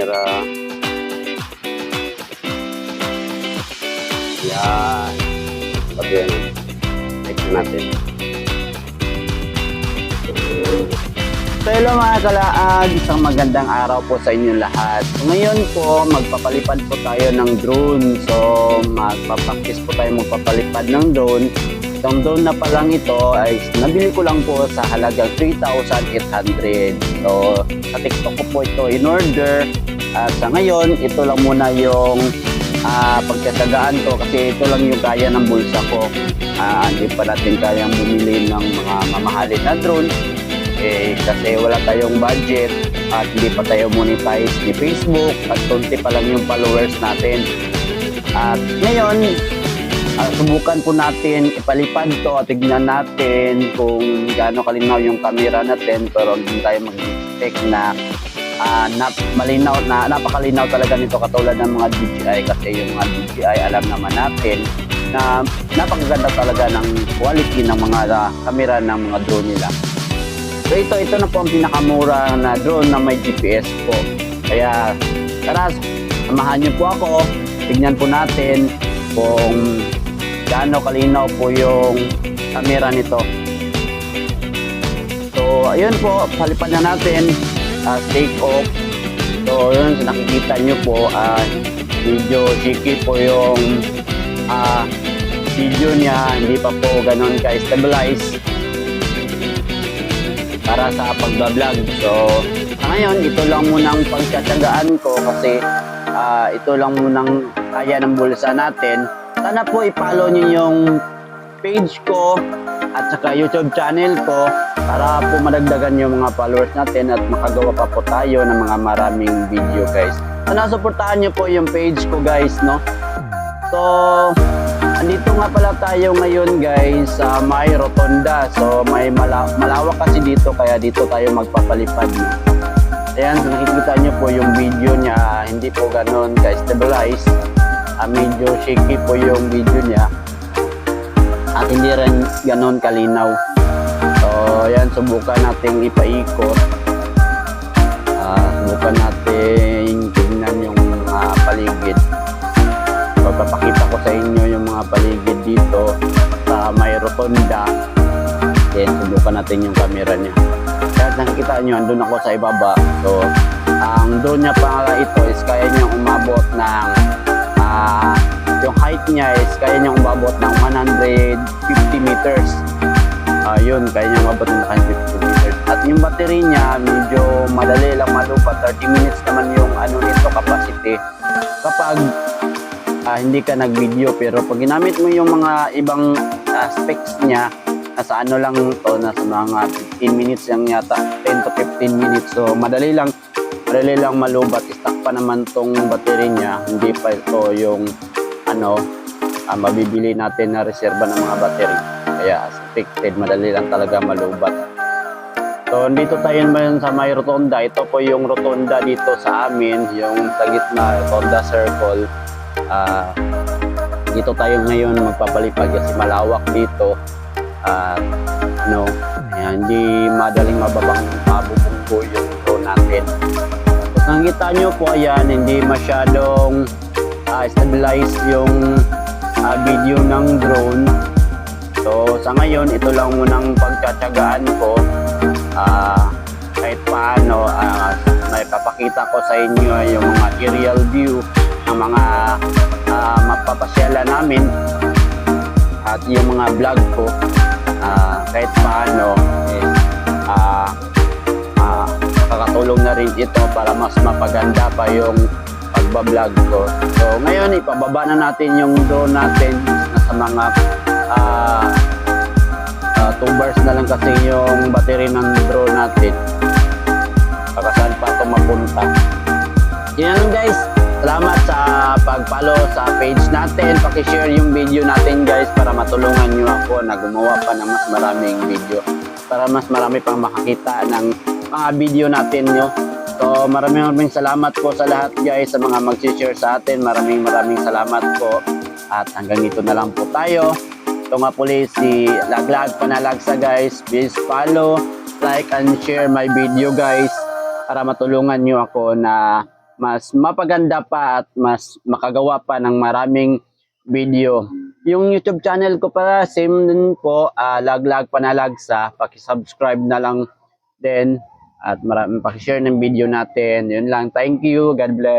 camera. Yan. Sabi yan. Check natin. So hello mga kalaag, isang magandang araw po sa inyo lahat. Ngayon po, magpapalipad po tayo ng drone. So magpapaktis po tayo magpapalipad ng drone. Ang drone na pa lang ito ay nabili ko lang po sa halagang 3,800. So sa TikTok ko po ito in order. At sa ngayon, ito lang muna yung ah pagkatagaan ko kasi ito lang yung kaya ng bulsa ko. Ah, hindi pa natin kayang bumili ng mga mamahalin na drone eh, kasi wala tayong budget at hindi pa tayo monetize ni Facebook at konti pa lang yung followers natin. At ngayon, ah, subukan po natin ipalipad to at tignan natin kung gaano kalinaw yung camera natin pero hindi tayo mag-expect na ah, nap malinaw na napakalinaw talaga nito katulad ng mga DJI kasi yung mga DJI alam naman natin na napakaganda talaga ng quality ng mga ah, camera ng mga drone nila. So ito, ito na po ang pinakamura na drone na may GPS po. Kaya tara, samahan niyo po ako. Tignan po natin kung gaano kalinaw po yung camera nito. So ayun po, palipan na natin uh, take off. So yun, nakikita niyo po, ah, medyo shaky po yung ah, video niya, hindi pa po ganun ka-stabilize para sa pagbablog. So, ngayon, ito lang munang pagtsatsagaan ko kasi ah, ito lang munang kaya ng bulsa natin. Sana po i-follow niyo yung page ko at saka YouTube channel ko para po madagdagan yung mga followers natin at makagawa pa po tayo ng mga maraming video guys. Sana suportahan niyo po yung page ko guys, no? So, andito nga pala tayo ngayon guys sa may rotonda. So, may mala malawak kasi dito kaya dito tayo magpapalipad. No? Ayan, so nakikita nyo po yung video niya, hindi po ganun ka-stabilize. Ah, medyo shaky po yung video niya. At hindi rin ganun kalinaw. So, ayan, subukan natin ipaikot. Ah, subukan natin tingnan yung mga paligid. Papapakita ko sa inyo yung mga paligid dito sa may rotonda. Then, subukan natin yung camera niya. Kaya nakikita nyo, andun ako sa ibaba. So, ang drone niya pa nga ito is kaya niyang umabot ng niya is kaya niyang umabot ng 150 meters. Ayun, kaya niyang umabot ng 150 meters. At yung battery niya, medyo madali lang malupat. 30 minutes naman yung ano nito capacity. Kapag ah, hindi ka nag-video pero pag ginamit mo yung mga ibang ah, specs niya nasa ano lang to nasa mga 15 minutes lang yata 10 to 15 minutes so madali lang madali lang malubat stock pa naman tong battery niya hindi pa ito yung ano ah, mabibili natin na reserba ng mga battery kaya expected madali lang talaga malubat So, dito tayo naman sa may rotonda. Ito po yung rotonda dito sa amin, yung sa gitna, rotonda circle. Ah, dito tayo ngayon magpapalipad kasi malawak dito. At ano, ayan, hindi madaling mababang mabubunggo yung drone natin. Kung nakikita nyo po, ayan, hindi masyadong ah, stabilize yung ah, video ng drone. So, sa ngayon, ito lang munang pagtsatsagaan ko. Ah, kahit paano, ah, may papakita ko sa inyo yung mga aerial view ng mga ah, mapapasyalan namin at yung mga vlog ko ah, kahit paano eh, ah, ah, makakatulong na rin ito para mas mapaganda pa yung pagbablog ko. So ngayon ipababa na natin yung drone natin nasa mga ah, ah, 2 bars na lang kasi yung battery ng drone natin. Baka saan pa ito mapunta. Yan lang guys. Salamat sa pag-follow sa page natin. Paki-share yung video natin guys para matulungan nyo ako na gumawa pa ng mas maraming video. Para mas marami pang makakita ng mga video natin nyo. So maraming maraming salamat po sa lahat guys sa mga mag-share sa atin. Maraming maraming salamat po. At hanggang dito na lang po tayo. Ito nga po si Laglag Panalagsa guys. Please follow, like, and share my video guys para matulungan nyo ako na mas mapaganda pa at mas makagawa pa ng maraming video. Yung YouTube channel ko para same din po, uh, Laglag Panalagsa. Paki-subscribe na lang din at maraming pakishare ng video natin. Yun lang. Thank you. God bless.